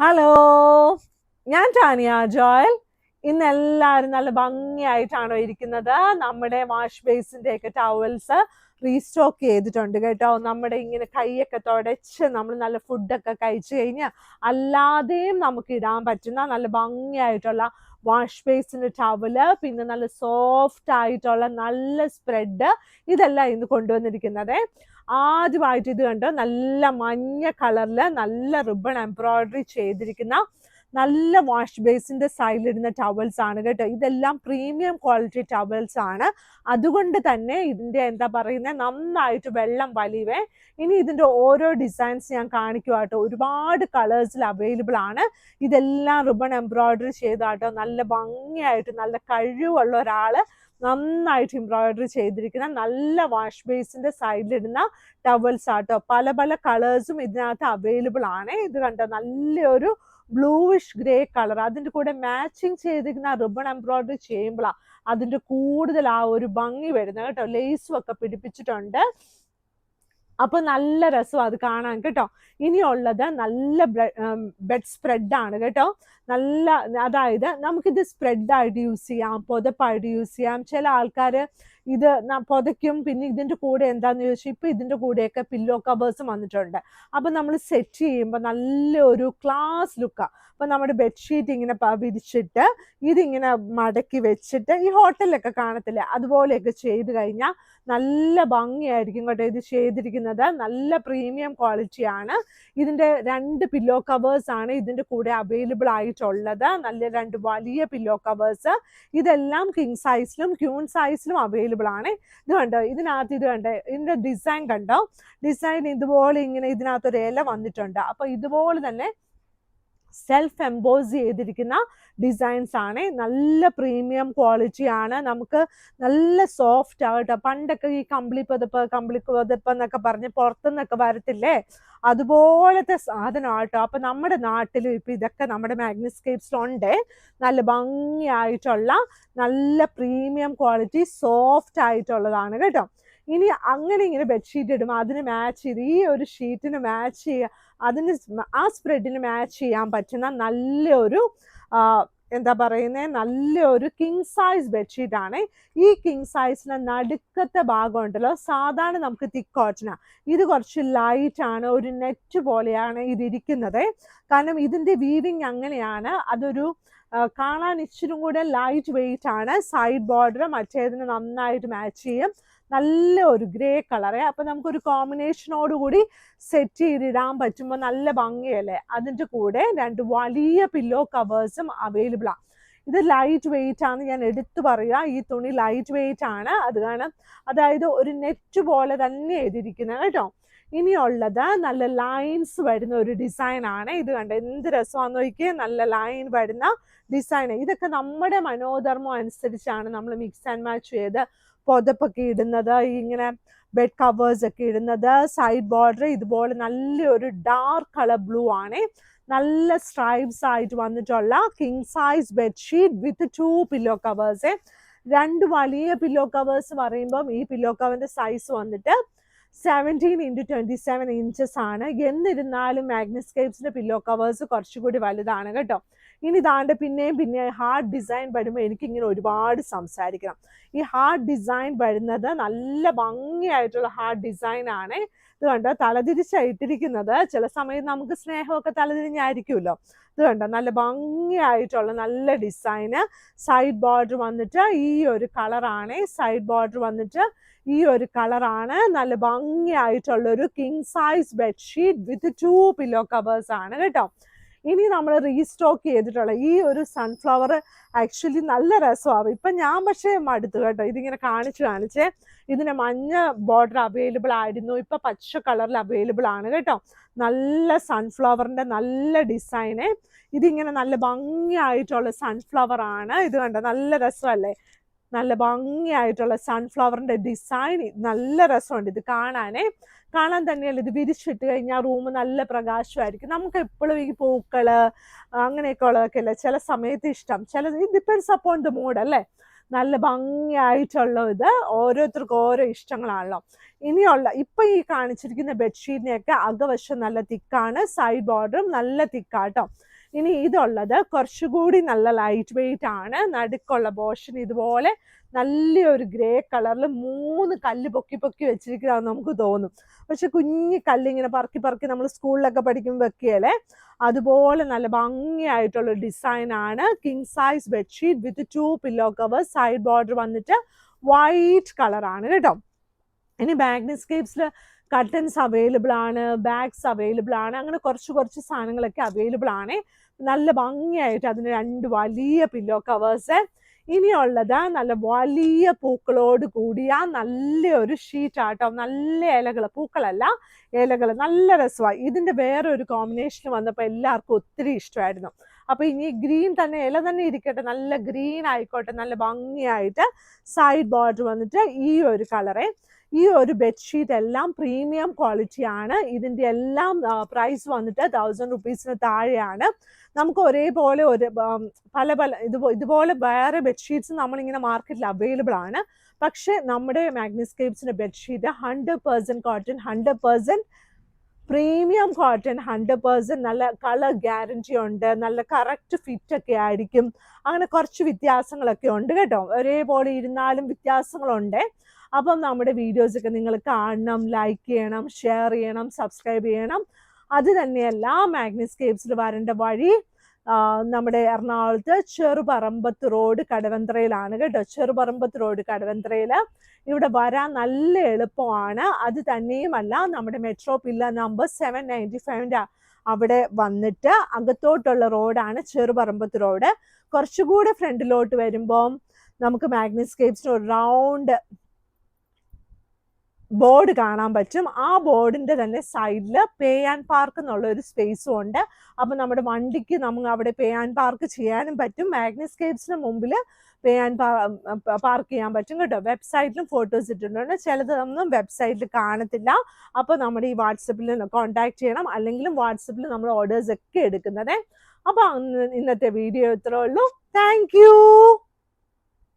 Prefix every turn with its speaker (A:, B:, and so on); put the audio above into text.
A: Hello ഞാൻ Tanya Joel. ഇന്ന് എല്ലാവരും നല്ല ഭംഗിയായിട്ടാണോ ഇരിക്കുന്നത്? നമ്മുടെ വാഷ് ബേസിന്റെ ഒക്കെ ടവൽസ് റീസ്റ്റോക്ക് ചെയ്തിട്ടുണ്ട് കേട്ടോ. നമ്മുടെ ഇങ്ങനെ കൈയൊക്കെ തുടച്ച് നമ്മൾ നല്ല ഫുഡൊക്കെ കഴിച്ചു കഴിഞ്ഞാൽ അല്ലാതെയും നമുക്ക് ഇടാൻ പറ്റുന്ന നല്ല ഭംഗിയായിട്ടുള്ള വാഷ് ബേസിന് ടവൽ പിന്നെ നല്ല സോഫ്റ്റ് ആയിട്ടുള്ള നല്ല സ്പ്രെഡ് ഇതെല്ലാം ഇന്ന് കൊണ്ടുവന്നിരിക്കുന്നത്. ആദ്യമായിട്ട് ഇത് കണ്ടോ? നല്ല മഞ്ഞ കളറിൽ നല്ല റിബൺ എംബ്രോയിഡറി ചെയ്തിരിക്കുന്ന നല്ല വാഷ് ബേസിന്റെ സൈഡിലിടുന്ന ടവൽസ് ആണ് കേട്ടോ. ഇതെല്ലാം പ്രീമിയം ക്വാളിറ്റി ടവൽസ് ആണ്. അതുകൊണ്ട് തന്നെ ഇതിന്റെ എന്താ പറയുന്നത് നന്നായിട്ട് വെള്ളം വലിവേ. ഇനി ഇതിന്റെ ഓരോ ഡിസൈൻസ് ഞാൻ കാണിക്കുക കേട്ടോ. ഒരുപാട് കളേഴ്സിൽ അവൈലബിൾ ആണ്. ഇതെല്ലാം റിബൺ എംബ്രോയിഡറി ചെയ്താട്ടോ നല്ല ഭംഗിയായിട്ട് നല്ല കഴിവുള്ള ഒരാൾ നന്നായിട്ട് എംബ്രോയിഡറി ചെയ്തിരിക്കുന്ന നല്ല വാഷ് ബേസിന്റെ സൈഡിലിടുന്ന ടവൽസ് ആട്ടോ പല പല കളേഴ്സും ഇതിനകത്ത് അവൈലബിൾ ആണ്. ഇത് കണ്ടോ? നല്ലൊരു ബ്ലൂയിഷ് ഗ്രേ കളർ അതിന്റെ കൂടെ മാച്ചിങ് ചെയ്തിരിക്കുന്ന റിബൺ എംബ്രോയിഡറി ചെയ്യുമ്പോഴാണ് അതിന്റെ കൂടുതൽ ആ ഒരു ഭംഗി വരുന്നത് കേട്ടോ. ലേസും ഒക്കെ പിടിപ്പിച്ചിട്ടുണ്ട്. അപ്പൊ നല്ല രസം അത് കാണാൻ കേട്ടോ. ഇനിയുള്ളത് നല്ല ബെഡ് സ്പ്രെഡ് ആണ് കേട്ടോ. നല്ല അതായത് നമുക്കിത് സ്പ്രെഡായിട്ട് യൂസ് ചെയ്യാം പുതപ്പായിട്ട് യൂസ് ചെയ്യാം. ചില ആൾക്കാർ ഇത് പുതയ്ക്കും പിന്നെ ഇതിന്റെ കൂടെ എന്താണെന്ന് ചോദിച്ചാൽ ഇപ്പോൾ ഇതിന്റെ കൂടെയൊക്കെ പില്ലോ കവേഴ്സും വന്നിട്ടുണ്ട്. അപ്പോൾ നമ്മൾ സെറ്റ് ചെയ്യുമ്പോൾ നല്ലൊരു ക്ലാസ് ലുക്കാണ് അപ്പോൾ നമ്മുടെ ബെഡ്ഷീറ്റ് ഇങ്ങനെ വിരിച്ചിട്ട് ഇതിങ്ങനെ മടക്കി വെച്ചിട്ട് ഈ ഹോട്ടലിലൊക്കെ കാണത്തില്ലേ? അതുപോലെയൊക്കെ ചെയ്ത് കഴിഞ്ഞാൽ നല്ല ഭംഗിയായിരിക്കും കേട്ടോ ഇത് ചെയ്തിരിക്കുന്നത്. നല്ല പ്രീമിയം ക്വാളിറ്റിയാണ് ഇതിന്റെ രണ്ട് പില്ലോ കവേഴ്സാണ് ഇതിന്റെ കൂടെ അവൈലബിൾ ആയിട്ടുള്ളത് നല്ല രണ്ട് വലിയ പില്ലോ കവേഴ്സ് ഇതെല്ലാം കിങ് സൈസിലും ക്യൂൺ സൈസിലും അവൈലബിൾ ആണ്. ഇത് കണ്ടോ? ഇതിനകത്ത് ഇത് കണ്ടോ? ഇതിന്റെ ഡിസൈൻ കണ്ടോ? ഡിസൈൻ ഇതുപോലെ ഇങ്ങനെ ഇതിനകത്ത് ഒരു ഇല വന്നിട്ടുണ്ട്. അപ്പൊ ഇതുപോലെ തന്നെ സെൽഫ് എംബോസ് ചെയ്തിരിക്കുന്ന ഡിസൈൻസ് ആണ്. നല്ല പ്രീമിയം ക്വാളിറ്റി ആണ്. നമുക്ക് നല്ല സോഫ്റ്റ് ആകട്ടെ പണ്ടൊക്കെ ഈ കമ്പിളി പതിപ്പ് കമ്പിളി പതിപ്പ് എന്നൊക്കെ പറഞ്ഞ് പുറത്തുനിന്നൊക്കെ വരത്തില്ലേ? അതുപോലത്തെ സാധനം ആട്ടോ അപ്പൊ നമ്മുടെ നാട്ടിലും ഇപ്പൊ ഇതൊക്കെ നമ്മുടെ മാഗ്നിസ്കേപ്സിലുണ്ട് നല്ല ഭംഗിയായിട്ടുള്ള നല്ല പ്രീമിയം ക്വാളിറ്റി സോഫ്റ്റ് ആയിട്ടുള്ളതാണ് കേട്ടോ. ഇനി അങ്ങനെ ഇങ്ങനെ ബെഡ്ഷീറ്റ് ഇടും. അതിന് മാച്ച് ചെയ്ത് ഈ ഒരു ഷീറ്റിന് മാച്ച് ചെയ്യുക അതിന് ആ സ്പ്രെഡിന് മാച്ച് ചെയ്യാൻ പറ്റുന്ന നല്ലൊരു എന്താ പറയുന്നത് നല്ലൊരു കിങ് സൈസ് ബെഡ്ഷീറ്റ് ആണ്. ഈ കിങ് സൈസിന് നടുക്കത്തെ ഭാഗം ഉണ്ടല്ലോ. സാധാരണ നമുക്ക് തിക്ക് ഇത് കുറച്ച് ലൈറ്റ് ആണ്. ഒരു നെറ്റ് പോലെയാണ് ഇതിരിക്കുന്നത് കാരണം ഇതിന്റെ വീവിങ് അങ്ങനെയാണ്. അതൊരു കാണാൻ ഇച്ചിരി കൂടെ ലൈറ്റ് വെയിറ്റ് ആണ്. സൈഡ് ബോർഡർ മറ്റേതിന് നന്നായിട്ട് മാച്ച് ചെയ്യും. നല്ല ഒരു ഗ്രേ കളറ് അപ്പം നമുക്കൊരു കോമ്പിനേഷനോട് കൂടി സെറ്റ് ചെയ്തിടാൻ പറ്റുമ്പോൾ നല്ല ഭംഗിയല്ലേ? അതിന്റെ കൂടെ രണ്ട് വലിയ പില്ലോ കവേഴ്സും അവൈലബിൾ ആണ് ഇത് ലൈറ്റ് വെയിറ്റ് ആണ് ഞാൻ എടുത്തു പറയുക ഈ തുണി ലൈറ്റ് വെയിറ്റ് ആണ്. അത് കാരണം അതായത് ഒരു നെറ്റ് പോലെ തന്നെ എഴുതിയിരിക്കുന്നത് കേട്ടോ. ഇനിയുള്ളത് നല്ല ലൈൻസ് വരുന്ന ഒരു ഡിസൈൻ ആണ്. ഇത് കണ്ട? എന്ത് രസമാണെന്ന് നോക്കിയേ. നല്ല ലൈൻ വരുന്ന ഡിസൈൻ ഇതൊക്കെ നമ്മുടെ മനോധർമ്മം അനുസരിച്ചാണ് നമ്മൾ മിക്സ് ആൻഡ് മാച്ച് ചെയ്ത് പുതപ്പൊക്കെ ഇടുന്നത് ഇങ്ങനെ ബെഡ് കവേഴ്സ് ഒക്കെ ഇടുന്നത് സൈഡ് ബോർഡർ ഇതുപോലെ നല്ലൊരു ഡാർക്ക് കളർ ബ്ലൂ ആണ്. നല്ല സ്ട്രൈബ്സ് ആയിട്ട് വന്നിട്ടുള്ള king size bedsheet with two pillow covers രണ്ട് വലിയ പില്ലോ കവേഴ്സ് പറയുമ്പം ഈ പില്ലോ കവറിന്റെ സൈസ് വന്നിട്ട് seventeen into twenty seven inches ആണ്. എന്നിരുന്നാലും മാഗ്നസ്കേപ്സിന്റെ പില്ലോ കവേഴ്സ് കുറച്ചുകൂടി വലുതാണ് കേട്ടോ. ഇനി ഇതാണ്ട് പിന്നെയും പിന്നെ ഹാർഡ് ഡിസൈൻ വരുമ്പോൾ എനിക്കിങ്ങനെ ഒരുപാട് സംസാരിക്കണം. ഈ ഹാർഡ് ഡിസൈൻ വരുന്നത് നല്ല ഭംഗിയായിട്ടുള്ള ഹാർഡ് ഡിസൈൻ ആണ്. ഇത് കണ്ടോ? തലതിരിച്ചായിട്ടിരിക്കുന്നത് ചില സമയത്ത് നമുക്ക് സ്നേഹമൊക്കെ തലതിരിഞ്ഞായിരിക്കുമല്ലോ. ഇത് കണ്ടോ? നല്ല ഭംഗിയായിട്ടുള്ള നല്ല ഡിസൈന് സൈഡ് ബോർഡർ വന്നിട്ട് ഈ ഒരു കളറാണ് സൈഡ് ബോർഡർ വന്നിട്ട് ഈ ഒരു കളറാണ് നല്ല ഭംഗിയായിട്ടുള്ള ഒരു king size bedsheet with two pillow covers ആണ് കേട്ടോ. ഇനി നമ്മൾ റീസ്റ്റോക്ക് ചെയ്തിട്ടുള്ള ഈ ഒരു സൺഫ്ലവർ ആക്ച്വലി നല്ല രസമാവും. ഇപ്പം ഞാൻ പക്ഷേ മടുത്തു കേട്ടോ. ഇതിങ്ങനെ കാണിച്ച് കാണിച്ചേ ഇതിന് മഞ്ഞ ബോർഡർ അവൈലബിൾ ആയിരുന്നു. ഇപ്പം പച്ച കളറിൽ അവൈലബിൾ ആണ് കേട്ടോ. നല്ല സൺഫ്ലവറിന്റെ നല്ല ഡിസൈന് ഇതിങ്ങനെ നല്ല ഭംഗിയായിട്ടുള്ള സൺഫ്ലവർ ആണ്. ഇത് കണ്ടോ? നല്ല രസമല്ലേ? നല്ല ഭംഗിയായിട്ടുള്ള സൺഫ്ലവറിന്റെ ഡിസൈൻ നല്ല രസമുണ്ട്. ഇത് കാണാനേ. കാണാൻ തന്നെയല്ല? ഇത് വിരിച്ചിട്ട് കഴിഞ്ഞാൽ റൂം നല്ല പ്രകാശമായിരിക്കും. നമുക്ക് എപ്പോഴും ഈ പൂക്കൾ അങ്ങനെയൊക്കെ ഉള്ളതൊക്കെ അല്ലേ? ചില സമയത്ത് ഇഷ്ടം. ചില ഇത് ഡിപ്പെൻസ് അപ്പോൺ ദ മൂഡ് അല്ലേ? നല്ല ഭംഗിയായിട്ടുള്ള ഇത് ഓരോരുത്തർക്കും ഓരോ ഇഷ്ടങ്ങളാണല്ലോ. ഇനിയുള്ള ഇപ്പൊ ഈ കാണിച്ചിരിക്കുന്ന ബെഡ്ഷീറ്റിനെയൊക്കെ അകവശം നല്ല തിക്കാണ് സൈഡ് ബോർഡറും നല്ല തിക്കാട്ടോ ഇനി ഇതുള്ളത് കുറച്ചുകൂടി നല്ല ലൈറ്റ് വെയിറ്റ് ആണ്. നടുക്കുള്ള പോർഷൻ ഇതുപോലെ നല്ലൊരു ഗ്രേ കളറിൽ മൂന്ന് കല്ല് പൊക്കി പൊക്കി വെച്ചിരിക്കുന്നതാന്ന് നമുക്ക് തോന്നും. പക്ഷെ കുഞ്ഞു കല്ലിങ്ങനെ പറക്കി പറക്കി നമ്മൾ സ്കൂളിലൊക്കെ പഠിക്കുമ്പോൾ വെക്കുകയല്ലേ? അതുപോലെ നല്ല ഭംഗിയായിട്ടുള്ള ഡിസൈൻ ആണ്. King size bedsheet with two pillow cover side border വന്നിട്ട് വൈറ്റ് കളറാണ് കേട്ടോ. ഇനി ബാഗ്നിസ്കേപ്സിൽ കട്ടൻസ് അവൈലബിൾ ആണ് ബാഗ്സ് അവൈലബിൾ ആണ് അങ്ങനെ കുറച്ച് കുറച്ച് സാധനങ്ങളൊക്കെ അവൈലബിൾ ആണ്. നല്ല ഭംഗിയായിട്ട് അതിന് രണ്ട് വലിയ പില്ലോ കവേഴ്സ് ഇനിയുള്ളത് നല്ല വലിയ പൂക്കളോട് കൂടിയ നല്ല ഒരു ഷീറ്റ് ആട്ടോ. നല്ല ഇലകൾ പൂക്കളല്ല ഇലകൾ നല്ല രസമായി ഇതിന്റെ വേറെ ഒരു കോമ്പിനേഷൻ വന്നപ്പോൾ എല്ലാവർക്കും ഒത്തിരി ഇഷ്ടമായിരുന്നു. അപ്പോൾ ഇനി ഗ്രീൻ തന്നെ ഇല തന്നെ ഇരിക്കട്ടെ. നല്ല ഗ്രീൻ ആയിക്കോട്ടെ. നല്ല ഭംഗിയായിട്ട് സൈഡ് ബോർഡർ വന്നിട്ട് ഈ ഒരു കളറെ ഈ ഒരു ബെഡ്ഷീറ്റ് എല്ലാം പ്രീമിയം ക്വാളിറ്റി ആണ്. ഇതിന്റെ എല്ലാം പ്രൈസ് വന്നിട്ട് തൗസൻഡ് റുപ്പീസിന് താഴെയാണ്. നമുക്ക് ഒരേപോലെ ഒരു പല പല ഇതുപോ ഇതുപോലെ വേറെ ബെഡ്ഷീറ്റ്സ് നമ്മളിങ്ങനെ മാർക്കറ്റിൽ അവൈലബിൾ ആണ്. പക്ഷേ നമ്മുടെ മാഗ്നിസ്കേപ്സിന്റെ bedsheet hundred percent cotton hundred percent premium cotton hundred percent നല്ല കളർ ഗ്യാരന്റി ഉണ്ട് നല്ല കറക്റ്റ് ഫിറ്റ് ഒക്കെ ആയിരിക്കും. അങ്ങനെ കുറച്ച് വ്യത്യാസങ്ങളൊക്കെ ഉണ്ട് കേട്ടോ. ഒരേപോലെ ഇരുന്നാലും വ്യത്യാസങ്ങളുണ്ട്. അപ്പം നമ്മുടെ വീഡിയോസൊക്കെ നിങ്ങൾ കാണണം ലൈക്ക് ചെയ്യണം ഷെയർ ചെയ്യണം സബ്സ്ക്രൈബ് ചെയ്യണം. അത് തന്നെയല്ല മാഗ്നിസ്കേപ്സിൽ വരേണ്ട വഴി നമ്മുടെ എറണാകുളത്ത് ചെറുപറമ്പത്ത് റോഡ് കടവന്ത്രയിലാണ് കേട്ടോ. ചെറുപറമ്പത്ത് റോഡ് കടവന്ത്രയിൽ ഇവിടെ വരാൻ നല്ല എളുപ്പമാണ്. അത് തന്നെയുമല്ല നമ്മുടെ metro pillar number seven ninety ഫൈവിന്റെ അവിടെ വന്നിട്ട് അകത്തോട്ടുള്ള റോഡാണ് ചെറുപറമ്പത്ത് റോഡ്. കുറച്ചുകൂടെ ഫ്രണ്ടിലോട്ട് വരുമ്പോൾ നമുക്ക് മാഗ്നിസ്കേപ്സിന് ഒരു റൗണ്ട് ബോർഡ് കാണാൻ പറ്റും. ആ ബോർഡിന്റെ തന്നെ സൈഡിൽ പേ ആൻഡ് പാർക്ക് എന്നുള്ള ഒരു സ്പേസും ഉണ്ട്. അപ്പോൾ നമ്മുടെ വണ്ടിക്ക് നമുക്ക് അവിടെ പേ ആൻഡ് പാർക്ക് ചെയ്യാനും പറ്റും. മാഗ്നിസ്കേപ്സിന് മുമ്പിൽ പേ ആൻഡ് പാർക്ക് ചെയ്യാൻ പറ്റും കേട്ടോ. വെബ്സൈറ്റിലും ഫോട്ടോസ് ഇട്ടിട്ടുണ്ട്. ചിലതൊന്നും വെബ്സൈറ്റിൽ കാണത്തില്ല. അപ്പോൾ നമ്മുടെ ഈ വാട്സപ്പിൽ കോൺടാക്ട് ചെയ്യണം. അല്ലെങ്കിലും വാട്സപ്പിൽ നമ്മൾ ഓർഡേഴ്സ് ഒക്കെ എടുക്കുന്നതേ. അപ്പോൾ ഇന്നത്തെ വീഡിയോ ഇത്രേ ഉള്ളൂ. താങ്ക്